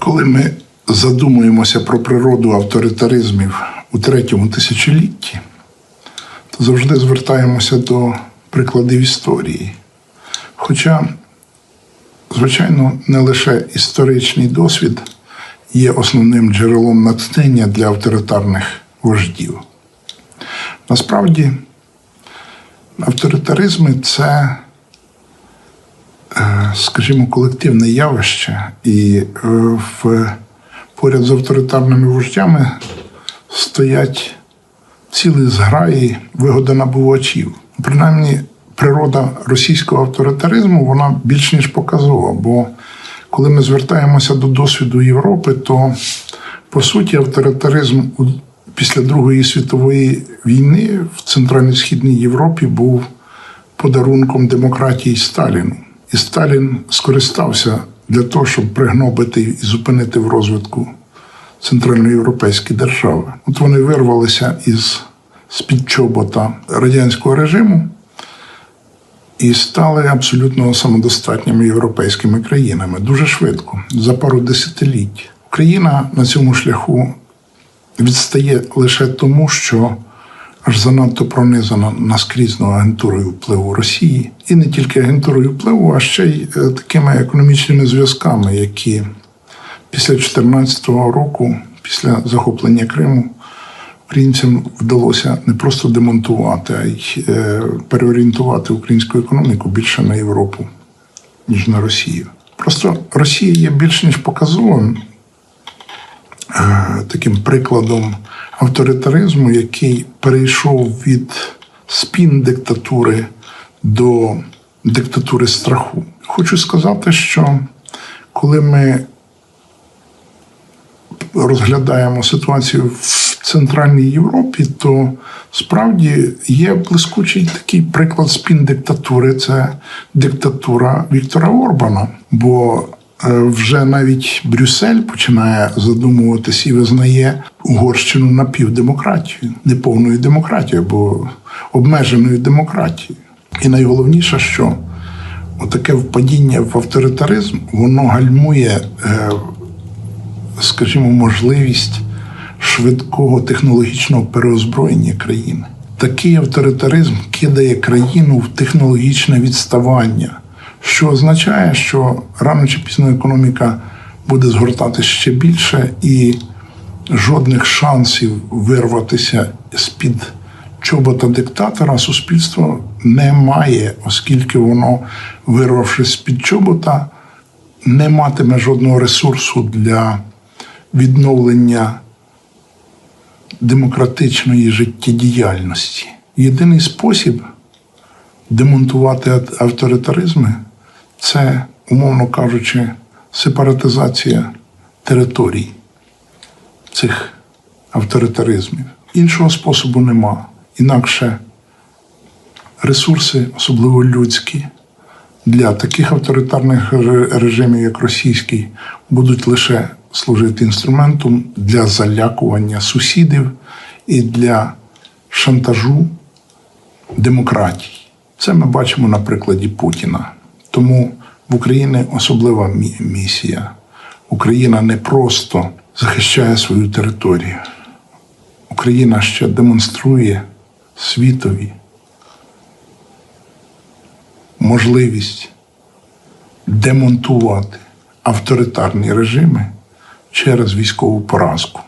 Коли ми задумуємося про природу авторитаризмів у третьому тисячолітті, то завжди звертаємося до прикладів історії. Хоча, звичайно, не лише історичний досвід є основним джерелом натхнення для авторитарних вождів. Насправді, авторитаризми це, скажімо, колективне явище, і е, в, поряд з авторитарними вождями стоять цілі зграї вигодонабувачів. Принаймні, природа російського авторитаризму вона більш ніж показова. Бо коли ми звертаємося до досвіду Європи, то по суті авторитаризм після Другої світової війни в Центрально-Східній Європі був подарунком демократії Сталіну. І Сталін скористався для того, щоб пригнобити і зупинити в розвитку центральноєвропейські держави. От вони вирвалися із з-під чобота радянського режиму і стали абсолютно самодостатніми європейськими країнами дуже швидко, за пару десятиліть. Україна на цьому шляху відстає лише тому, що аж занадто пронизана наскрізно агентурою впливу Росії, і не тільки агентурою впливу, а ще й е, такими економічними зв'язками, які після 2014 року, після захоплення Криму, українцям вдалося не просто демонтувати, а й е, переорієнтувати українську економіку більше на Європу, ніж на Росію. Просто Росія є більш ніж показовим е, таким прикладом авторитаризму, який перейшов від спін диктатури до диктатури страху. Хочу сказати, що коли ми розглядаємо ситуацію в Центральній Європі, то справді є блискучий такий приклад спін диктатури це диктатура Віктора Орбана. Бо вже навіть Брюссель починає задумуватись і визнає Угорщину напівдемократію, неповною демократією, або обмеженою демократією. І найголовніше, що отаке впадіння в авторитаризм, воно гальмує, е, скажімо, можливість швидкого технологічного переозброєння країни. Такий авторитаризм кидає країну в технологічне відставання, що означає, що рано чи пізно економіка буде згортатися ще більше, і жодних шансів вирватися з-під чобота диктатора суспільство не має, оскільки воно, вирвавшись з-під чобота, не матиме жодного ресурсу для відновлення демократичної життєдіяльності. Єдиний спосіб демонтувати авторитаризми це, умовно кажучи, сепаратизація територій цих авторитаризмів. Іншого способу нема. Інакше ресурси, особливо людські, для таких авторитарних режимів, як російський, будуть лише служити інструментом для залякування сусідів і для шантажу демократій. Це ми бачимо на прикладі Путіна. Тому в Україні особлива місія. Україна не просто захищає свою територію. Україна ще демонструє світові можливість демонтувати авторитарні режими через військову поразку.